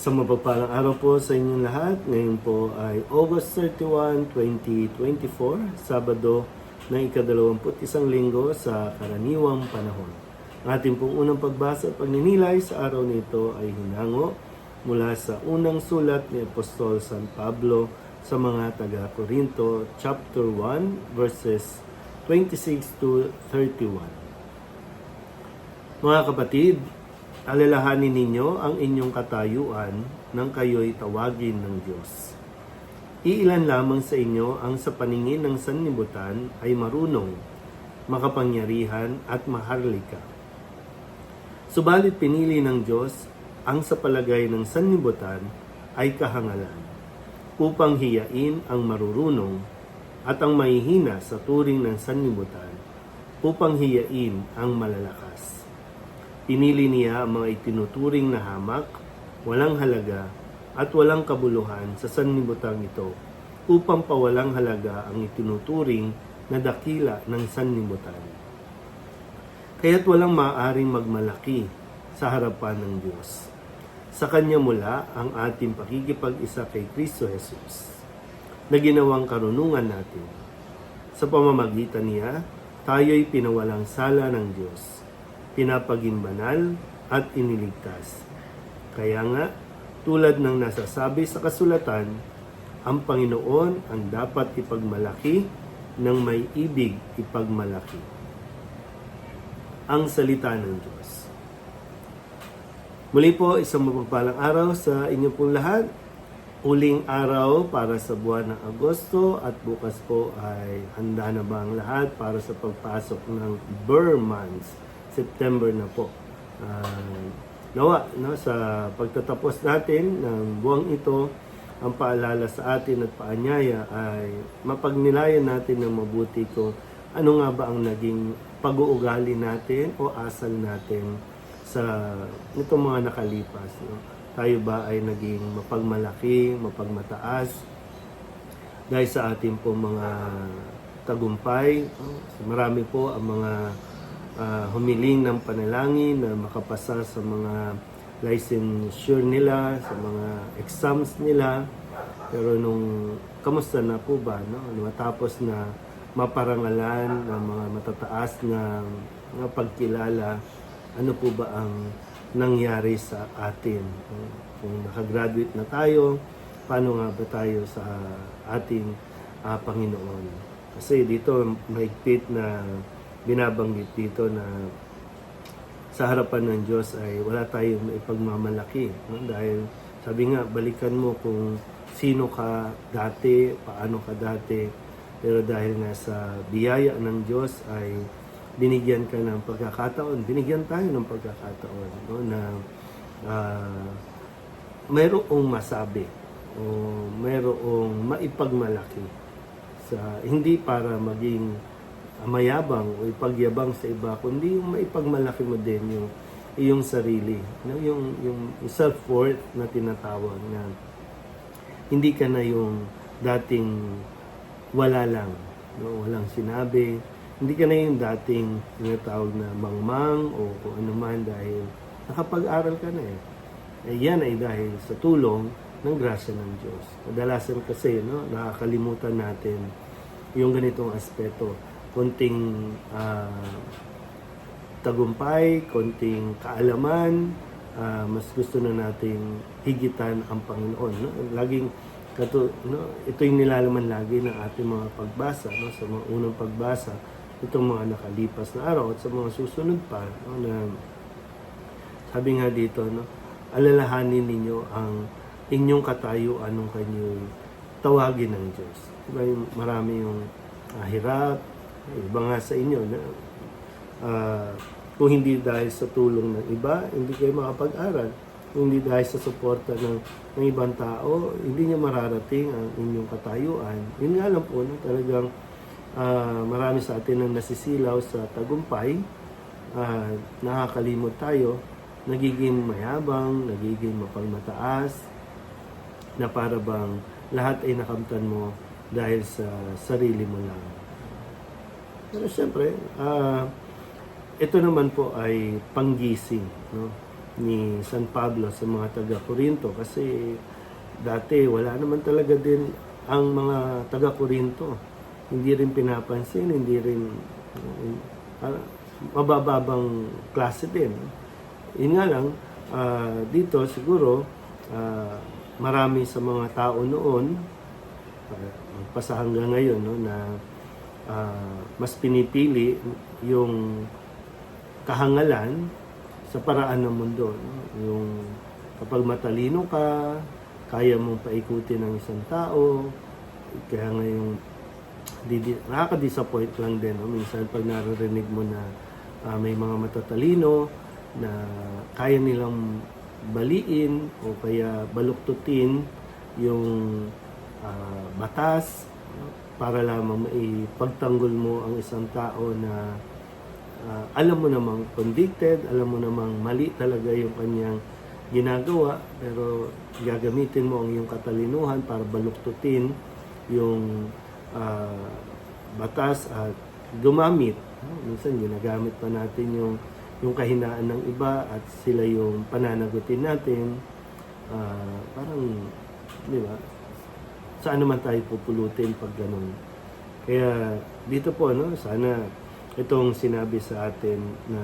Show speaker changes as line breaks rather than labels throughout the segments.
Sa mapagpalang araw po sa inyong lahat. Ngayon po ay August 31, 2024, Sabado ng ikadalawamput isang linggo sa karaniwang panahon. Ang ating pong unang pagbasa at pagninilay sa araw nito ay hinango mula sa unang sulat ni Apostol San Pablo sa mga taga-Korinto, chapter 1, verses 26 to 31. Mga kapatid, alalahanin ninyo ang inyong katayuan nang kayo'y tawagin ng Diyos. Iilan lamang sa inyo ang sa paningin ng sanlibutan ay marunong, makapangyarihan at maharlika. Subalit pinili ng Diyos ang sa palagay ng sanlibutan ay kahangalan, upang hiyain ang marurunong at ang mahihina sa turing ng sanlibutan, upang hiyain ang malalakas. Pinili niya ang mga itinuturing na hamak, walang halaga, at walang kabuluhan sa sanlibutan ito upang pawalang halaga ang itinuturing na dakila ng sanlibutan. Kaya't walang maaaring magmalaki sa harapan ng Diyos. Sa Kanya mula ang ating pakikipag-isa kay Kristo Jesus na ginawang karunungan natin. Sa pamamagitan niya, tayo'y pinawalang sala ng Diyos pinapaging banal at iniligtas. Kaya nga, tulad ng nasasabi sa kasulatan, ang Panginoon ang dapat ipagmalaki ng may ibig ipagmalaki. Ang salita ng Diyos. Muli po, isang mapagpalang araw sa inyo pong lahat. Uling araw para sa buwan ng Agosto at bukas po ay handa na ba ang lahat para sa pagpasok ng Burr months September na po. Uh, nawa, no, sa pagtatapos natin ng buwang ito, ang paalala sa atin at paanyaya ay mapagnilayan natin ng mabuti kung ano nga ba ang naging pag-uugali natin o asal natin sa itong mga nakalipas. No? Tayo ba ay naging mapagmalaki, mapagmataas dahil sa ating po mga tagumpay. Marami po ang mga uh, humiling ng panalangin na makapasa sa mga licensure nila, sa mga exams nila. Pero nung kamusta na po ba no? Matapos na maparangalan ng mga matataas na, na pagkilala, ano po ba ang nangyari sa atin? Kung nakagraduate na tayo, paano nga ba tayo sa ating uh, Panginoon? Kasi dito mahigpit na binabanggit dito na sa harapan ng Diyos ay wala tayong ipagmamalaki. No? Dahil sabi nga, balikan mo kung sino ka dati, paano ka dati. Pero dahil nga sa biyaya ng Diyos ay binigyan ka ng pagkakataon, binigyan tayo ng pagkakataon no? na uh, mayroong masabi o mayroong maipagmalaki sa hindi para maging mayabang o ipagyabang sa iba, kundi yung maipagmalaki mo din yung iyong sarili, no? yung, yung self-worth na tinatawag na hindi ka na yung dating wala lang, no? walang sinabi, hindi ka na yung dating tinatawag na mangmang o kung ano man dahil nakapag-aral ka na eh. eh. Yan ay dahil sa tulong ng grasya ng Diyos. Kadalasan kasi, no, nakakalimutan natin yung ganitong aspeto konting uh, tagumpay, konting kaalaman, uh, mas gusto na nating higitan ang Panginoon. No? Laging kato, no? ito yung nilalaman lagi ng ating mga pagbasa, no? sa mga unang pagbasa, itong mga nakalipas na araw at sa mga susunod pa, no? na sabi nga dito, no? alalahanin ninyo ang inyong katayuan ng kanyang tawagin ng Diyos. Diba yung marami yung uh, hirap, iba nga sa inyo na uh, kung hindi dahil sa tulong ng iba, hindi kayo makapag-aral. Hindi dahil sa suporta ng, ng ibang tao, hindi niya mararating ang inyong katayuan. Yun nga lang po, no, talagang uh, marami sa atin ang nasisilaw sa tagumpay, uh, nakakalimot tayo, nagiging mayabang, nagiging mapagmataas, na para bang lahat ay nakamtan mo dahil sa sarili mo lang. Pero siyempre, uh, ito naman po ay panggising. No? ni San Pablo sa mga taga Corinto kasi dati wala naman talaga din ang mga taga Corinto. Hindi rin pinapansin, hindi rin uh, mabababang klase din. Yun nga lang, ah, dito siguro ah, marami sa mga tao noon uh, magpasa hanggang ngayon no, na ah, mas pinipili yung kahangalan sa paraan ng mundo. Yung kapag matalino ka, kaya mong paikutin ng isang tao, kaya ngayon di, nakaka-disappoint lang din. No? Minsan pag naririnig mo na ah, may mga matatalino na kaya nilang baliin o kaya baluktutin yung ah, batas? Para lamang maipagtanggol mo ang isang tao na ah, alam mo namang convicted, alam mo namang mali talaga yung kanyang ginagawa, pero gagamitin mo ang iyong katalinuhan para baluktutin yung ah, batas at gumamit. no? Minsan ginagamit pa natin yung yung kahinaan ng iba at sila yung pananagutin natin. Ah, parang, di ba? Saan naman tayo pupulutin pag ganun? Kaya dito po, no, sana itong sinabi sa atin na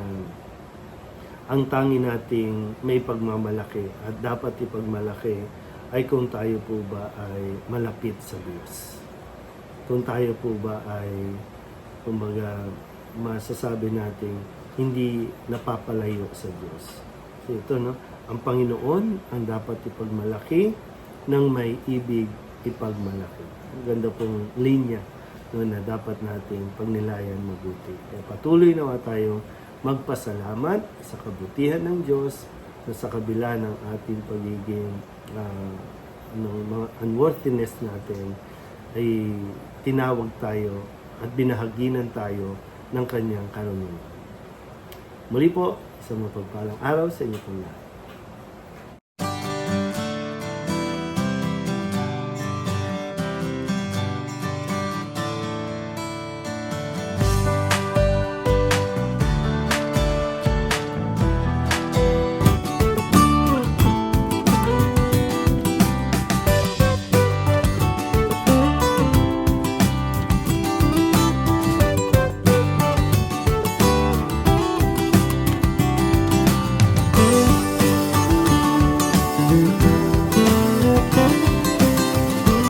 ang tangi nating may pagmamalaki at dapat ipagmalaki ay kung tayo po ba ay malapit sa Diyos. Kung tayo po ba ay kumbaga masasabi nating hindi napapalayo sa Diyos. So ito no, ang Panginoon ang dapat ipagmalaki ng may ibig ipagmalaki. Ang ganda pong linya no, na dapat nating pagnilayan mabuti. Kaya patuloy nawa tayong magpasalamat sa kabutihan ng Diyos na sa kabila ng ating pagiging ah, ano, mga unworthiness natin ay tinawag tayo at binahaginan tayo ng kanyang karunia. Muli po, isang mapagpalang araw sa inyo pong lahat.